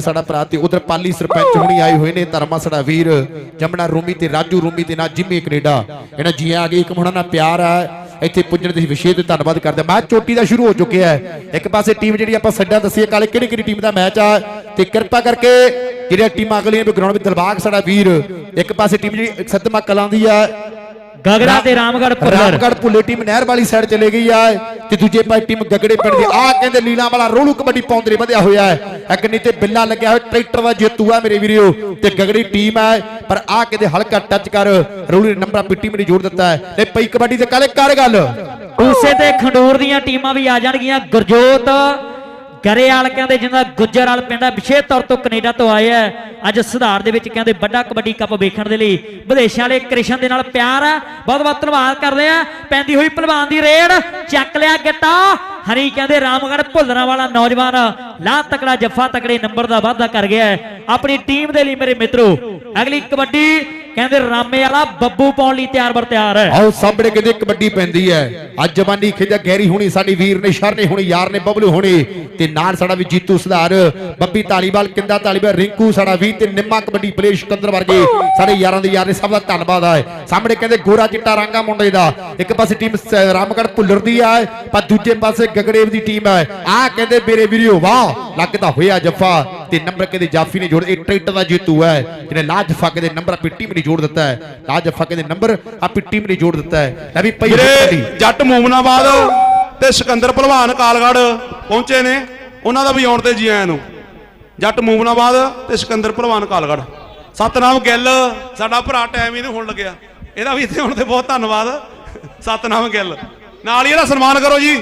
ਸਾਡਾ ਭਰਾ ਤੇ ਉਧਰ ਪਾਲੀ ਸਰਪੰਚ ਹੁਣੀ ਆਏ ਹੋਏ ਨੇ, ਧਰਮਾ ਸਾਡਾ ਵੀਰ। ਜਮਨਾ ਰੂਮੀ ਤੇ, ਰਾਜੂ ਰੂਮੀ ਤੇ, ਨਾ ਜਿੰਮੀ ਕੈਨੇਡਾ। ਇਹਨਾਂ ਜੀ ਆ ਗਏ, ਇੱਕ ਮੁੰਡਾ ਨਾਲ ਪਿਆਰ ਆ। ਇੱਥੇ ਪੁੱਜਣ ਦੇ ਵਿਸ਼ੇ ਤੇ ਧੰਨਵਾਦ ਕਰਦੇ ਮੈਚ ਚੋਟੀ ਦਾ ਸ਼ੁਰੂ ਹੋ ਚੁੱਕਿਆ ਹੈ। ਇੱਕ ਪਾਸੇ ਟੀਮ ਜਿਹੜੀ ਆਪਾਂ ਸੱਡਾਂ ਦੱਸੀਏ, ਕਾਲੇ ਕਿਹੜੀ ਕਿਹੜੀ ਟੀਮ ਦਾ ਮੈਚ ਆ? ਤੇ ਕਿਰਪਾ ਕਰਕੇ ਜਿਹੜੀਆਂ ਟੀਮਾਂ ਅਗਲੀਆਂ ਵੀ ਗਰਾਊਂਡ ਵਿੱਚ ਦਿਲਬਾਗ ਸਾਡਾ ਵੀਰ, ਇੱਕ ਪਾਸੇ ਟੀਮ ਜਿਹੜੀ ਸਦਮਾ ਕਲਾਂ ਦੀ ਆ ਗਗੜਾ ਤੇ ਰਾਮਗੜ ਪੁੱਲਰ। ਰਾਮਗੜ ਭੁੱਲੇ ਟੀਮ ਨਹਿਰ ਵਾਲੀ ਸਾਈਡ ਚਲੇ ਗਈ ਆ। ਤੇ ਦੂਜੇ ਪਾਸੇ ਟੀਮ ਗਗੜੇ ਪਿੰਡ ਦੀ। ਆ ਕਹਿੰਦੇ ਲੀਲਾ ਵਾਲਾ ਰੋਲੂ ਕਬੱਡੀ ਪੌਂਦਰੇ ਵਧਿਆ ਹੋਇਆ ਹੈ। ਇੱਕ ਨਹੀਂ ਤੇ ਬਿੱਲਾ ਲੱਗਿਆ ਹੋਇਆ ਟਰੈਕਟਰ ਦਾ ਜੇਤੂ ਆ ਮੇਰੇ ਵੀਰੋ ਤੇ ਗਗੜੀ ਟੀਮ ਹੈ ਪਰ ਆ ਕਹਿੰਦੇ ਹਲਕਾ ਟੱਚ ਕਰ। ਰੋਲੂ ਨੇ ਨੰਬਰ ਆਪਣੀ ਟੀਮ ਨੇ ਜੋੜ ਦਿੱਤਾ ਹੈ। ਤੇ ਪਈ ਕਬੱਡੀ ਤੇ ਕਾਲੇ ਕਰ ਗੱਲ ਉਸੇ ਤੇ ਖੰਡੂਰ ਦੀਆਂ ਟੀਮਾਂ ਵੀ ਆ ਜਾਣਗੀਆਂ। ਗੁਰਜੋਤ ਗਰੇਵਾਲ ਕਹਿੰਦੇ ਜਿੰਦਾ ਗੁੱਜਰਵਾਲ ਪਿੰਡ ਹੈ ਵਿਸ਼ੇਸ਼ ਤੌਰ ਤੋਂ ਕੈਨੇਡਾ ਤੋਂ ਆਏ ਆ। ਅੱਜ ਸੁਧਾਰ ਦੇ ਵਿੱਚ ਕਹਿੰਦੇ ਵੱਡਾ ਕਬੱਡੀ ਕੱਪ ਵੇਖਣ ਦੇ ਲਈ। ਵਿਦੇਸ਼ਾਂ ਵਾਲੇ ਕ੍ਰਿਸ਼ਨ ਦੇ ਨਾਲ ਪਿਆਰ ਹੈ ਬਹੁਤ ਬਹੁਤ ਧੰਨਵਾਦ ਕਰਦੇ ਆ। ਪੈਂਦੀ ਹੋਈ ਪਹਿਲਵਾਨ ਦੀ ਰੇਡ, ਚੱਕ ਲਿਆ ਗਿੱਟਾ। ਹਰੀ ਕਹਿੰਦੇ ਰਾਮਗੜ ਭੁੱਲਣਾ ਵਾਲਾ ਨੌਜਵਾਨ ਲਾ ਤਕੜਾ, ਜੱਫਾ ਤਕੜੇ, ਨੰਬਰ ਦਾ ਵਾਅਦਾ ਕਰ ਗਿਆ। ਆਪਣੀ ਟੀਮ ਦੇ ਲਈ ਮੇਰੇ ਮਿੱਤਰੋ, ਅਗਲੀ ਕਬੱਡੀ ਕਹਿੰਦੇ ਰਾਮੇ ਵਾਲਾ ਬੱਬੂ ਪਾਉਣ ਲਈ ਤਿਆਰ ਬਰ ਤਿਆਰ ਹੈ। ਆਓ ਸਾਹਮਣੇ ਕਹਿੰਦੇ ਕਬੱਡੀ ਪੈਂਦੀ ਹੈ। ਅੱਜ ਜਵਾਨੀ ਖਿਜਾ ਗਹਿਰੀ ਹੋਣੀ, ਸਾਡੀ ਵੀਰ ਨੇ ਸ਼ਰਨੇ ਹੋਣੀ, ਯਾਰ ਨੇ ਬਬਲੂ ਹੋਣੀ। ਤੇ ਨਾਲ ਸਾਡਾ ਵੀ ਜੀਤੂ ਸੁਧਾਰ, ਬੱਬੀ ਢਾਲੀਵਾਲ ਕਿੰਦਾ ਢਾਲੀਵਾਲ ਰਿੰਕੂ, ਸਾਡਾ ਵੀਰ ਤੇ ਨਿੰਮਾ ਕਬੱਡੀ ਪਲੇਅਰ ਸਿਕੰਦਰ ਵਰਗੇ ਸਾਡੇ ਯਾਰਾਂ ਦੇ ਯਾਰ ਨੇ ਸਭ ਦਾ ਧੰਨਵਾਦ ਹੈ ਸਾਹਮਣੇ ਕਹਿੰਦੇ ਗੋਰਾ ਚਿੱਟਾ ਰਾਂਗਾ ਮੁੰਡੇ ਦਾ। ਇੱਕ ਪਾਸੇ ਟੀਮ ਰਾਮਗੜ ਭੁੱਲਰ ਦੀ ਹੈ ਪਰ ਦੂਜੇ ਪਾਸੇ ਗਗੜੇਵ ਦੀ ਟੀਮ ਹੈ ਆਹ ਕਹਿੰਦੇ ਮੇਰੇ ਵੀਰੋ, ਵਾਹ ਲੱਗਦਾ ਹੋਇਆ ਜੱਫਾ। ਤੇ ਨੰਬਰ ਕਹਿੰਦੇ ਜਾਫੀ ਨੇ ਜੋੜ ਇਹ ਟਰੈਕਟਰ ਦਾ ਜੇਤੂ ਹੈ। ਜਿਹਨੇ ਲਾ ਜੱਫਾ ਕਹਿੰਦੇ ਨੰਬਰ ਆਪਣੀ ਟੀਮ ਨੇ ਜੋੜ ਦਿੱਤਾ ਹੈ। ਲਾ ਜੱਫਾ ਕਹਿੰਦੇ ਨੰਬਰ ਆਪਣੀ ਟੀਮ ਨੇ ਜੋੜ ਦਿੱਤਾ ਹੈ। ਲੈ ਵੀ ਪਈ। ਜੱਟ ਮੂਮਨਾਬਾਦ ਤੇ ਸਿਕੰਦਰ ਭਲਵਾਨ ਕਾਲਗੜ ਪਹੁੰਚੇ ਨੇ। ਉਹਨਾਂ ਦਾ ਵੀ ਆਉਣ ਤੇ ਜੀ ਆਇਆਂ ਨੂੰ। ਜੱਟ ਮੂਮਨਾਬਾਦ ਤੇ ਸਿਕੰਦਰ ਭਲਵਾਨ ਕਾਲਗੜ। ਸਤਨਾਮ ਗਿੱਲ ਸਾਡਾ ਭਰਾ ਟਾਈਮ ਹੀ ਨਹੀਂ ਹੋਣ ਲੱਗਿਆ। ਇਹਦਾ ਵੀ ਇੱਥੇ ਹੁਣ ਤੇ ਬਹੁਤ ਧੰਨਵਾਦ। ਸਤਨਾਮ ਗਿੱਲ। ਨਾਲ ਹੀ ਇਹਦਾ ਸਨਮਾਨ ਕਰੋ ਜੀ।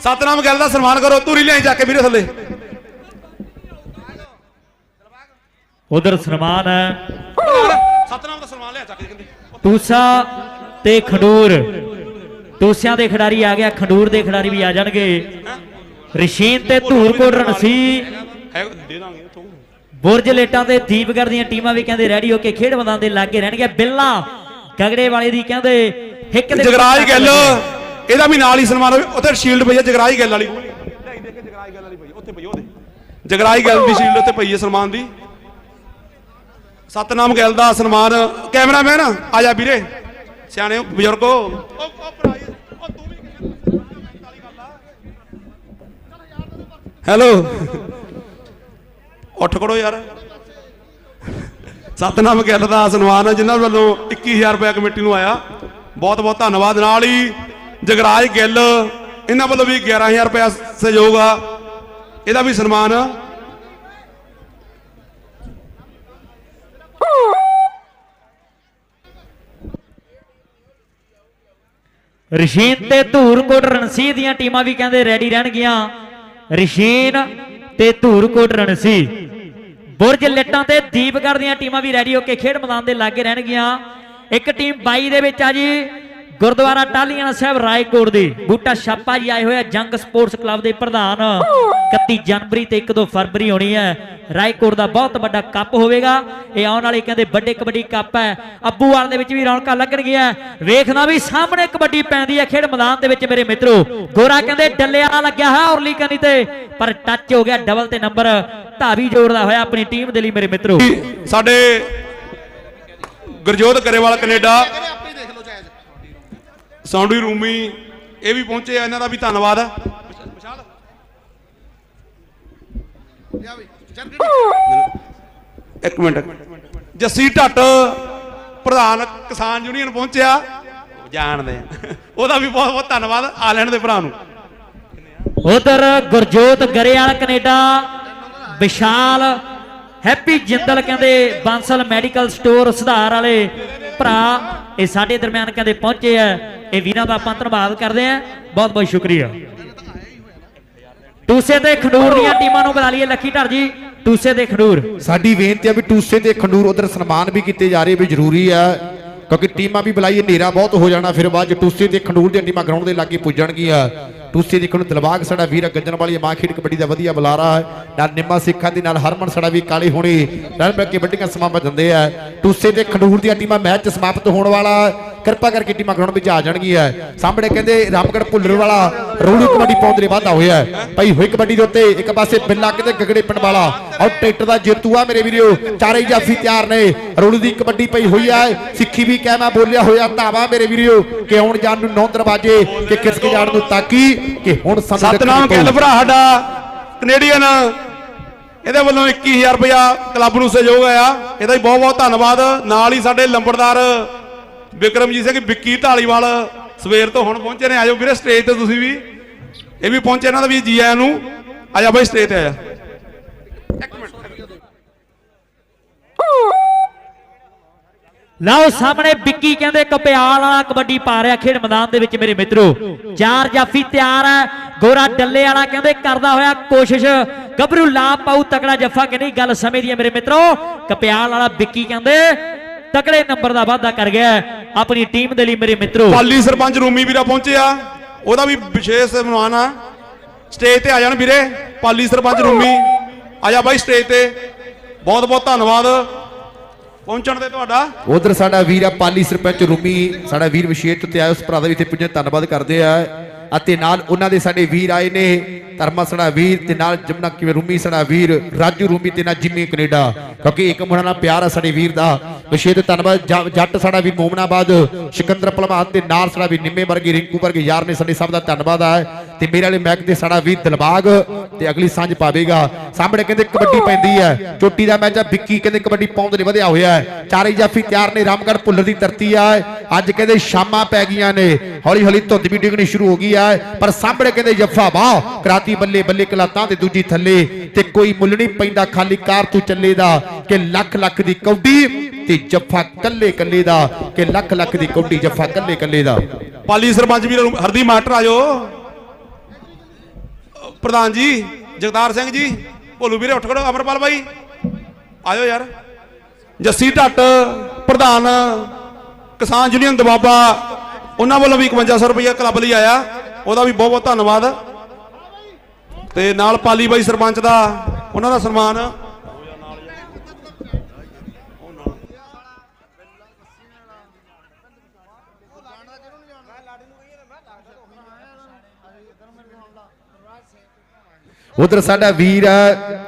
ਸਤਨਾਮ ਗਿੱਲ ਦਾ ਸਨਮਾਨ ਕਰੋ। ਧੂਰੀ ਲਿਆਈ ਜਾ ਕੇ ਵੀਰੇ ਥੱਲੇ। ਉਧਰ ਸਨਮਾਨ ਹੈ। ਸਤਨਾਮ ਦਾ ਸਨਮਾਨ ਲਿਆ ਚੱਕ ਜੀ ਕਹਿੰਦੇ। ਟੂਸਾ ਤੇ ਖਡੂਰ। ਟੂਸਿਆਂ ਦੇ ਖਿਡਾਰੀ ਆ ਗਿਆ ਖਡੂਰ ਦੇ ਖਿਡਾਰੀ ਵੀ ਆ ਜਾਣਗੇ। ਰਸ਼ੀਨ ਤੇ ਧੂਰਕੋਟ ਰਣਸੀ। ਦੇ ਦਾਂਗੇ ਬੁਰਜ ਲੇਟਾਂ ਤੇ ਦੀਪਗੜ ਦੀਆਂ ਟੀਮਾਂ ਵੀ ਕਹਿੰਦੇ ਰੈਡੀ ਹੋ ਕੇ ਖੇਡ ਮੈਦਾਨ ਦੇ ਲਾਗੇ ਰਹਿਣਗੇ। ਬਿੱਲਾ ਗਗੜੇ ਵਾਲੇ ਦੀ ਕਹਿੰਦੇ ਹਿੱਕ ਦੇ ਜਗਰਾਜ ਗਿੱਲ। ਇਹਦਾ ਵੀ ਨਾਲ ਹੀ ਸਨਮਾਨ ਹੋਵੇ। ਉੱਥੇ ਸ਼ੀਲਡ ਪਈ ਹੈ ਜਗਰਾਜ ਗਿੱਲ ਵਾਲੀ। ਜਗਰਾਜ ਗਿੱਲ ਵਾਲੀ ਪਈ ਉੱਥੇ ਪਈ ਉਹਦੇ। ਜਗਰਾਜ ਗਿੱਲ ਦੀ ਸ਼ੀਲਡ ਉੱਤੇ ਪਈ ਹੈ ਸਨਮਾਨ ਦੀ। ਸਤਨਾਮ ਗਿੱਲ ਦਾ ਸਨਮਾਨ ਕੈਮਰਾਮੈਨ, ਆ ਜਾ ਵੀਰੇ। ਸਿਆਣੇ ਬਜ਼ੁਰਗੋ। ਹੈਲੋ। ਉੱਠ ਖੜੋ ਯਾਰ। ਸਤਨਾਮ ਗਿੱਲ ਦਾ ਸਨਮਾਨ ਜਿਨ੍ਹਾਂ ਵੱਲੋਂ 21000 ਰੁਪਏ ਕਮੇਟੀ ਨੂੰ ਆਇਆ। ਬਹੁਤ ਬਹੁਤ ਧੰਨਵਾਦ। ਨਾਲ ਹੀ ਜਗਰਾਜ ਗਿੱਲ, ਇਹਨਾਂ ਵੱਲੋਂ ਵੀ 11000 ਰੁਪਏ ਸਹਿਯੋਗ ਆ। ਇਹਦਾ ਵੀ ਸਨਮਾਨ ਰਸ਼ੀਨ ਤੇ ਧੂਰਕੋਟ ਰਣਸੀ ਦੀਆਂ ਟੀਮਾਂ ਵੀ ਕਹਿੰਦੇ ਰੈਡੀ ਰਹਿਣਗੀਆਂ। ਰਸ਼ੀਨ ਤੇ ਧੂਰਕੋਟ ਰਣਸੀ। ਬੁਰਜ ਲੱਟਾਂ ਤੇ ਦੀਪਗੜ ਦੀਆਂ ਟੀਮਾਂ ਵੀ ਰੈਡੀ ਹੋ ਕੇ ਖੇਡ ਮੈਦਾਨ ਦੇ ਲਾਗੇ ਰਹਿਣਗੀਆਂ। ਇੱਕ ਟੀਮ 22 ਦੇ ਵਿੱਚ ਆ ਜੀ। ਗੁਰਦੁਆਰਾ ਟਾਲੀਆਂ ਸਾਹਿਬ, ਰਾਏਕੋਟ ਦੇ ਬੂਟਾ ਛਾਪਾ ਜੀ ਆਏ ਹੋਏ ਆ, ਜੰਗ ਸਪੋਰਟਸ ਕਲੱਬ ਦੇ ਪ੍ਰਧਾਨ। 31 ਜਨਵਰੀ ਤੇ 1-2 ਫਰਵਰੀ ਹੋਣੀ ਹੈ। ਰਾਏਕੋਟ ਦਾ ਬਹੁਤ ਵੱਡਾ ਕੱਪ ਹੋਵੇਗਾ। ਇਹ ਆਉਣ ਵਾਲੇ ਕਹਿੰਦੇ ਵੱਡੇ ਕਬੱਡੀ ਕੱਪ ਹੈ। ਅੱਬੂਵਾਲ ਦੇ ਵਿੱਚ ਵੀ ਰੌਣਕਾਂ ਲੱਗਣਗੀਆਂ ਵੇਖਣਾ ਵੀ ਸਾਹਮਣੇ ਕਬੱਡੀ ਪੈਂਦੀ ਹੈ ਖੇਡ ਮੈਦਾਨ ਦੇ ਵਿੱਚ, ਮੇਰੇ ਮਿੱਤਰੋ। ਗੋਰਾ ਕਹਿੰਦੇ ਡੱਲੇ ਵਾਲਾ ਲੱਗਿਆ ਹੈ ਔਰਲੀ ਕਨੀ ਤੇ, ਪਰ ਟੱਚ ਹੋ ਗਿਆ ਡਬਲ ਤੇ ਨੰਬਰ ਧਾਵੀ ਜੋੜਦਾ ਹੋਇਆ ਆਪਣੀ ਟੀਮ ਦੇ ਲਈ, ਮੇਰੇ ਮਿੱਤਰੋ। ਸਾਡੇ ਗੁਰਜੋਤ ਕਰੇਵਾਲ ਕੈਨੇਡਾ ਸੌਂਡੀ ਰੂਮੀ ਇਹ ਵੀ ਪਹੁੰਚੇ ਆ ਇਹਨਾਂ ਦਾ ਵੀ ਧੰਨਵਾਦ ਹੈ ਇੱਕ ਮਿੰਟ ਜੱਸੀ ਢੱਟ ਪ੍ਰਧਾਨ ਕਿਸਾਨ ਯੂਨੀਅਨ ਪਹੁੰਚਿਆ। ਜਾਣਦੇ ਆ। ਉਹਦਾ ਵੀ ਬਹੁਤ ਬਹੁਤ ਧੰਨਵਾਦ ਆ ਲੈਣ ਦੇ ਭਰਾ ਨੂੰ। ਉਧਰ ਗੁਰਜੋਤ ਗਰੇਵਾਲ ਕੈਨੇਡਾ। ਵਿਸ਼ਾਲ ਹੈਪੀ ਜਿੰਦਲ ਕਹਿੰਦੇ ਬਾਂਸਲ ਮੈਡੀਕਲ ਸਟੋਰ ਸੁਧਾਰ ਵਾਲੇ ਭਰਾ ਇਹ ਸਾਡੇ ਦਰਮਿਆਨ ਕਹਿੰਦੇ ਪਹੁੰਚੇ ਆ। ਇਹ ਵੀਰਾਂ ਦਾ ਆਪਾਂ ਧੰਨਵਾਦ ਕਰਦੇ ਆ ਬਹੁਤ ਬਹੁਤ ਸ਼ੁਕਰੀਆ। ਟੂਸੇ ਤੇ ਖਡੂਰ ਦੀਆਂ ਟੀਮਾਂ ਨੂੰ ਬੁਲਾ ਲਈਏ ਲੱਖੀ ਢਰ ਜੀ। ਟੂਸੇ ਤੇ ਖਡੂਰ। ਸਾਡੀ ਬੇਨਤੀ ਆ ਵੀ ਟੂਸੇ ਤੇ ਖੰਡੂਰ ਉਧਰ ਸਨਮਾਨ ਵੀ ਕੀਤੇ ਜਾ ਰਹੇ ਵੀ ਜ਼ਰੂਰੀ ਆ, ਕਿਉਂਕਿ ਟੀਮਾਂ ਵੀ ਬੁਲਾਈਏ, ਹਨੇਰਾ ਬਹੁਤ ਹੋ ਜਾਣਾ, ਫਿਰ ਬਾਅਦ ਚ ਟੂਸੇ ਤੇ ਖੰਡੂਰ ਦੀਆਂ ਟੀਮਾਂ ਗਰਾਊਂਡ ਦੇ ਲਾਗੇ ਪੁੱਜਣਗੀਆਂ। ਟੂਸੇ ਦੀ ਖੰਡੂਰ ਦਿਲਬਾਗ ਸਾਡਾ ਵੀਰ ਗੱਜਣ ਵਾਲੀ ਮਾਂ ਖੇਡ ਕਬੱਡੀ ਦਾ ਵਧੀਆ ਬੁਲਾਰਾ ਹੈ ਨਾਲ ਨਿੰਮਾ ਸਿੱਖਾਂ ਦੇ ਨਾਲ ਹਰਮਨ ਸਾਡਾ ਵੀ ਕਾਲੇ ਹੋਣੀ ਨਾਲ ਮਿਲ ਕੇ ਵੱਡੀਆਂ ਸਮਾਪਤ ਦਿੰਦੇ ਆ। ਟੂਸੇ ਤੇ ਖੰਡੂਰ ਦੀਆਂ ਟੀਮਾਂ ਮੈਚ ਸਮਾਪਤ ਹੋਣ ਵਾਲਾ ਕਿਰਪਾ ਕਰਕੇ ਟੀਮਾਂ ਗਰਾਊਂਡ ਵਿੱਚ ਆ ਜਾਣਗੀਆਂ ਸਾਹਮਣੇ ਕਹਿੰਦੇ ਰਾਮਗੜ ਭੁੱਲਰ ਵਾਲਾ ਰੋੜੂ ਕਬੱਡੀ ਪਾਉਣ ਦੇ ਲਈ ਵਾਧਾ ਹੋਇਆ। ਭਾਈ ਹੋਈ ਕਬੱਡੀ ਦੇ ਉੱਤੇ ਇੱਕ ਪਾਸੇ ਬਿੱਲਾ ਕਹਿੰਦੇ ਗਗੜੇ ਪਿੰਡ ਵਾਲਾ ਔਰ ਟਰੈਕਟਰ ਦਾ ਜੇਤੂ ਆ ਮੇਰੇ ਵੀਰੋ ਚਾਰੇ ਜਾਫੀ ਤਿਆਰ ਨੇ ਰੋੜੂ ਦੀ ਕਬੱਡੀ ਪਈ ਹੋਈ ਹੈ ਸਿੱਖੀ ਵੀ ਕਹਿ ਮੈਂ ਬੋਲਿਆ ਹੋਇਆ ਧਾਵਾ ਮੇਰੇ ਵੀਰੋ ਕਿ ਆਉਣ ਜਾਣ ਨੂੰ ਨੌ ਦਰਵਾਜੇ ਕਿ ਕਿਸ ਕੇ ਜਾਣ ਨੂੰ ਤਾਕੀ ਕਿ ਹੁਣ ਸਤਨਾਮ ਪਊ। ਭਰਾ ਸਾਡਾ ਕੈਨੇਡੀਅਨ ਇਹਦੇ ਵੱਲੋਂ 21000 ਰੁਪਇਆ ਕਲੱਬ ਨੂੰ ਸਹਿਯੋਗ ਆਇਆ ਇਹਦਾ ਹੀ ਬਹੁਤ ਬਹੁਤ ਧੰਨਵਾਦ ਨਾਲ ਹੀ ਸਾਡੇ ਲੰਬੜਦਾਰ ਵਿਕਰਮਜੀਤ ਸਿੰਘ ਵਿੱਕੀ ਢਾਲੀਵਾਲ ਸਵੇਰ ਤੋਂ ਹੁਣ ਪਹੁੰਚੇ ਨੇ। ਆਜੋ ਵੀਰੇ ਸਟੇਜ ਤੇ ਤੁਸੀਂ ਵੀ। ਇਹ ਵੀ ਪਹੁੰਚੇ ਇਹਨਾਂ ਦਾ ਵੀ ਜੀ ਆਇਆਂ ਨੂੰ। ਆਜਾ ਬਾਈ ਸਟੇਜ ਤੇ ਆਇਆ ਲਓ, ਸਾਹਮਣੇ ਵਿੱਕੀ ਕਹਿੰਦੇ, ਕਪਿਆਲ ਵਾਲਾ ਕਬੱਡੀ ਪਾ ਰਿਹਾ ਖੇਡ ਮੈਦਾਨ ਦੇ ਵਿੱਚ ਮੇਰੇ ਮਿੱਤਰੋ। ਚਾਰ ਜਾਫੀ ਤਿਆਰ ਹੈ ਗੋਰਾ ਡੱਲੇ ਵਾਲਾ ਕਹਿੰਦੇ, ਕਰਦਾ ਹੋਇਆ ਕੋਸ਼ਿਸ਼। ਗੱਭਰੂ ਲਾ ਪਾਉ ਤਕੜਾ ਜੱਫਾ ਕਿ ਨਹੀਂ ਗੱਲ ਸਮੇਂ ਦੀ ਹੈ ਮੇਰੇ ਮਿੱਤਰੋ। ਕਪਿਆਲ ਵਾਲਾ ਵਿੱਕੀ ਕਹਿੰਦੇ ਤਕੜੇ ਨੰਬਰ ਦਾ ਵਾਅਦਾ ਕਰ ਗਿਆ ਆਪਣੀ ਟੀਮ ਦੇ ਲਈ ਮੇਰੇ ਮਿੱਤਰੋ। ਪਾਲੀ ਸਰਪੰਚ ਰੂਮੀ ਵੀਰਾ ਪਹੁੰਚਿਆ। ਉਹਦਾ ਵੀ ਵਿਸ਼ੇਸ਼ ਸਨਮਾਨ ਆ। ਸਟੇਜ ਤੇ ਆ ਜਾਣ ਵੀਰੇ। ਪਾਲੀ ਸਰਪੰਚ ਰੂਮੀ। ਆਜਾ ਬਾਈ ਸਟੇਜ ਤੇ। ਬਹੁਤ ਬਹੁਤ ਧੰਨਵਾਦ। ਪਹੁੰਚਣ ਦੇ ਤੁਹਾਡਾ। ਉਧਰ ਸਾਡਾ ਵੀਰ ਆ ਪਾਲੀ ਸਰਪੰਚ ਰੂਮੀ। ਸਾਡਾ ਵੀਰ ਵਿਸ਼ੇਸ਼ ਤੇ ਆਇਆ ਉਸ ਭਰਾ ਦਾ ਵੀ ਇੱਥੇ ਪੁੱਜੇ। ਧੰਨਵਾਦ ਕਰਦੇ ਆ। ਅਤੇ ਨਾਲ ਉਹਨਾਂ ਦੇ ਸਾਡੇ ਵੀਰ ਆਏ ਨੇ, ਧਰਮਾ ਸੜਾ ਵੀਰ ਤੇ ਨਾਲ ਜਮਨਾ ਕਿਵੇਂ ਰੂਮੀ ਸੜਾ ਵੀਰ, ਰਾਜੂ ਰੂਮੀ ਤੇ ਨਾਲ ਜਿੰਮੀ ਕੈਨੇਡਾ। ਕਿਉਂਕਿ ਇੱਕ ਮੁੰਡਾ ਨਾਲ ਪਿਆਰ ਆ ਸਾਡੇ ਵੀਰ ਦਾ। ਵਿਸ਼ੇਸ਼ ਧੰਨਵਾਦ ਜੱਟ ਸਾਡਾ ਵੀ ਮੋਮਨਾਬਾਦ, ਸਿਕੰਦਰ ਭਲਵਾਨ ਤੇ ਨਾਲ ਸਾਡਾ ਵੀ ਨਿੰਮੇ ਵਰਗੇ, ਰਿੰਕੂ ਵਰਗੇ ਯਾਰ ਨੇ ਸਾਡੇ ਸਭ ਦਾ ਧੰਨਵਾਦ ਆ। ਤੇ ਮੇਰੇ ਵਾਲੇ ਮੈਕ ਤੇ ਸਾਡਾ ਵੀਰ ਦਿਲਬਾਗ ਤੇ ਅਗਲੀ ਸਾਂਝ ਪਾਵੇਗਾ। ਸਾਹਮਣੇ ਕਹਿੰਦੇ ਕਬੱਡੀ ਪੈਂਦੀ ਹੈ। ਚੋਟੀ ਦਾ ਮੈਚ ਆ, ਵਿੱਕੀ ਕਹਿੰਦੇ ਕਬੱਡੀ ਪਾਉਣ ਦੇ ਵਧਿਆ ਹੋਇਆ ਹੈ। ਚਾਰੇ ਜਾਫੀ ਤਿਆਰ ਨੇ, ਰਾਮਗੜ੍ਹ ਭੁੱਲਰ ਦੀ ਧਰਤੀ ਆ। ਅੱਜ ਕਹਿੰਦੇ ਸ਼ਾਮਾਂ ਪੈ ਗਈਆਂ ਨੇ। ਹੌਲੀ ਹੌਲੀ ਧੁੰਦ ਵੀ ਡਿੱਗਣੀ ਸ਼ੁਰੂ ਹੋ ਗਈ ਆ। ਪਰ ਸਾਹਮਣੇ ਕਹਿੰਦੇ ਜੱਫਾ ਵਾਹ, ਕਰਾਤੀ ਬੱਲੇ ਬੱਲੇ ਕਲਾਤਾਂ ਤੇ ਦੂਜੀ ਥੱਲੇ। ਤੇ ਕੋਈ ਮੁੱਲ ਨਹੀਂ ਪੈਂਦਾ ਖਾਲੀ ਕਾਰ ਤੂੰ ਚੱਲੇ ਦਾ ਕਿ ਲੱਖ ਲੱਖ ਦੀ ਕੌਡੀ ਤੇ ਜੱਫਾ ਕੱਲੇ ਕੱਲੇ ਦਾ। ਕਿ ਲੱਖ ਲੱਖ ਦੀ ਕੌਡੀ, ਜੱਫਾ ਕੱਲੇ ਕੱਲੇ ਦਾ। ਪਾਲੀ ਸਰਪੰਚ ਵੀਰ ਹਰਦੀ ਮਾਟਰ ਆਜੋ ਪ੍ਰਧਾਨ ਜੀ, ਜਗਤਾਰ ਸਿੰਘ ਜੀ, ਭੋਲੂ ਵੀਰੇ ਉੱਠ ਖੜੋ ਅਮਰਪਾਲ ਬਾਈ। ਆਇਓ ਯਾਰ। ਜੱਸੀ ਢੱਟ, ਪ੍ਰਧਾਨ ਕਿਸਾਨ ਯੂਨੀਅਨ ਦਬਾਬਾ, ਉਹਨਾਂ ਵੱਲੋਂ ਵੀ 5100 ਰੁਪਏ ਕਲੱਬ ਲਈ ਆਇਆ। ਉਹਦਾ ਵੀ ਬਹੁਤ ਬਹੁਤ ਧੰਨਵਾਦ। ਤੇ ਨਾਲ ਪਾਲੀ ਬਾਈ ਸਰਪੰਚ ਦਾ, ਉਹਨਾਂ ਦਾ ਸਨਮਾਨ। ਉਧਰ ਸਾਡਾ ਵੀਰ ਹੈ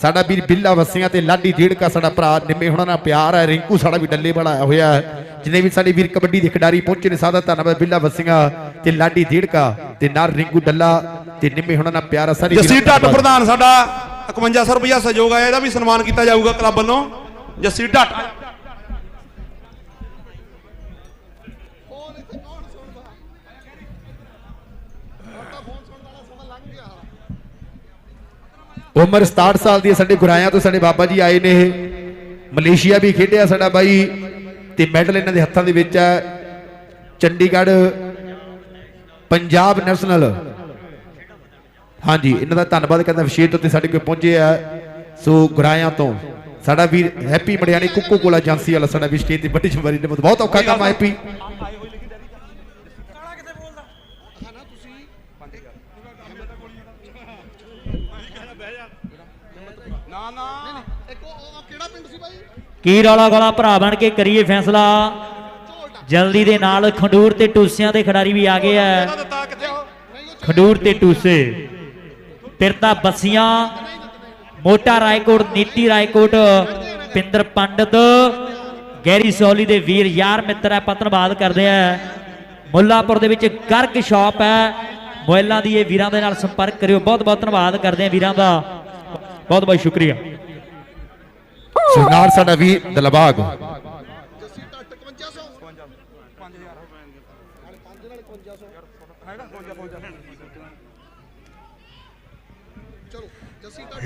ਸਾਡਾ ਵੀਰ ਬਿੱਲਾ ਵਸੀਆਂ ਤੇ ਲਾਡੀ ਡੇੜਕਾ ਸਾਡਾ ਭਰਾ ਨਿੰਮੇ ਹੁਣਾਂ ਨਾਲ ਪਿਆਰ ਹੈ ਰਿੰਕੂ ਸਾਡਾ ਵੀ ਡੱਲੇ ਆਇਆ ਹੋਇਆ। ਜਿਨੇ ਵੀ ਸਾਡੇ ਵੀਰ ਕਬੱਡੀ ਦੇ ਖਿਡਾਰੀ ਪਹੁੰਚੇ ਨੇ ਸਾਦਾ ਧੰਨਵਾਦ ਬਿੱਲਾ ਵਸੀਆਂ ਤੇ ਲਾਡੀ ਡੇੜਕਾ ਤੇ ਨਾਲ ਰਿੰਕੂ ਡੱਲਾ ਤੇ ਨਿੰਮੇ ਹੁਣਾਂ ਨਾਲ ਪਿਆਰ ਹੈ ਸਾਰੀ ਜੱਸੀ ਢੱਟ। ਪ੍ਰਧਾਨ ਸਾਡਾ 5100 ਰੁਪਇਆ ਸਹਿਯੋਗ ਆਇਆ ਇਹਦਾ ਵੀ ਸਨਮਾਨ ਕੀਤਾ ਜਾਊਗਾ ਕਲੱਬ ਵੱਲੋਂ। ਜੱਸੀ ਢੱਟ। ਉਮਰ 67 ਸਾਲ ਦੀ ਸਾਡੇ ਗੁਰਾਇਆਂ ਤੋਂ ਸਾਡੇ ਬਾਬਾ ਜੀ ਆਏ ਨੇ ਇਹ। ਮਲੇਸ਼ੀਆ ਵੀ ਖੇਡਿਆ ਸਾਡਾ ਬਾਈ ਤੇ ਮੈਡਲ ਇਹਨਾਂ ਦੇ ਹੱਥਾਂ ਦੇ ਵਿੱਚ ਹੈ। ਚੰਡੀਗੜ੍ਹ, ਪੰਜਾਬ ਨੈਸ਼ਨਲ। ਹਾਂਜੀ, ਇਹਨਾਂ ਦਾ ਧੰਨਵਾਦ ਕਰਦਾ, ਵਿਸ਼ੇਸ਼ ਤੌਰ ਤੇ ਸਾਡੇ ਕੋਲ ਪਹੁੰਚੇ ਆ। ਸੋ ਗੁਰਾਇਆਂ ਤੋਂ, ਸਾਡਾ ਵੀਰ ਹੈਪੀ ਮੜਿਆਣੀ ਕੁੱਕੂ ਕੋਲਾ ਏਜੰਸੀ ਵਾਲਾ ਸਾਡਾ ਵੀ ਸਟੇਜ ਤੇ ਵੱਡੀ ਜ਼ਿੰਮੇਵਾਰੀ ਨੇ ਬਹੁਤ ਔਖਾ ਕੰਮ ਹੈਪੀ ਨਾ ਨਾ ਕੀ ਰੌਲਾ ਗੋਲਾ ਭਰਾ ਬਣ ਕੇ ਕਰੀਏ ਫੈਸਲਾ? ਜਲਦੀ ਦੇ ਨਾਲ ਖੰਡੂਰ ਤੇ ਟੂਸਿਆਂ ਦੇ ਖਿਡਾਰੀ ਵੀ ਆ ਗਏ ਆ। ਖੰਡੂਰ ਤੇ ਟੂਸੇ ਪਿਰਤਾ ਬਸੀਆਂ, ਮੋਟਾ ਰਾਏਕੋਟ, ਨੀਤੀ ਰਾਏਕੋਟ, ਪਿੰਦਰ ਪੰਡਤ, ਗੈਰੀ ਸੌਲੀ ਦੇ ਵੀਰ ਯਾਰ ਮਿੱਤਰ ਹੈ ਪਤਨਬਾਦ ਕਰਦੇ ਆ। ਮੁੱਲਾਪੁਰ ਦੇ ਵਿੱਚ ਗਰਗ ਸ਼ਾਪ ਹੈ ਮੋਇਲਾਂ ਦੀ ਇਹ ਵੀਰਾਂ ਦੇ ਨਾਲ ਸੰਪਰਕ ਕਰਿਓ। ਬਹੁਤ ਬਹੁਤ ਧੰਨਵਾਦ ਕਰਦੇ ਆ ਵੀਰਾਂ ਦਾ। ਬਹੁਤ ਬਹੁਤ ਸ਼ੁਕਰੀਆ। ਸੋ ਨਾਲ ਸਾਡਾ ਵੀ ਦਿਲਬਾਗ।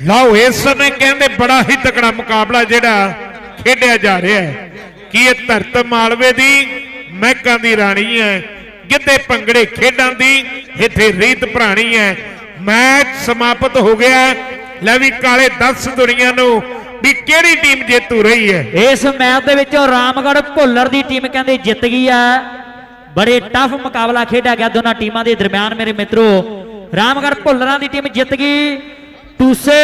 ਲਓ, ਇਸ ਸਮੇਂ ਕਹਿੰਦੇ ਬੜਾ ਹੀ ਤਕੜਾ ਮੁਕਾਬਲਾ ਜਿਹੜਾ ਖੇਡਿਆ ਜਾ ਰਿਹਾ ਹੈ। ਕੀ ਇਹ ਧਰਤ ਮਾਲਵੇ ਦੀ, ਮਹਿਕਾਂ ਦੀ ਰਾਣੀ ਹੈ, ਗਿੱਧੇ ਭੰਗੜੇ ਖੇਡਾਂ ਦੀ, ਇੱਥੇ ਰੀਤ ਭਰਾਣੀ ਹੈ। ਮੈਚ ਸਮਾਪਤ ਹੋ ਗਿਆ। ਹੈ। ਲੈ ਵੀ ਕਾਲੇ 10 ਦੁਨੀਆਂ ਨੂੰ ਵੀ ਕਿਹੜੀ ਟੀਮ ਜੇਤੂ ਰਹੀ ਹੈ? ਇਸ ਮੈਚ ਦੇ ਵਿੱਚੋਂ ਰਾਮਗੜ੍ਹ ਭੁੱਲਰ ਦੀ ਟੀਮ ਕਹਿੰਦੇ ਜਿੱਤ ਗਈ ਹੈ ਬੜੇ ਟਫ ਮੁਕਾਬਲਾ ਖੇਡਿਆ ਗਿਆ ਦੋਨਾਂ ਟੀਮਾਂ ਦੇ ਦਰਮਿਆਨ, ਮੇਰੇ ਮਿੱਤਰੋ। ਰਾਮਗੜ੍ਹ ਭੁੱਲਰਾਂ ਦੀ ਟੀਮ ਜਿੱਤ ਗਈ। ਟੂਸੇ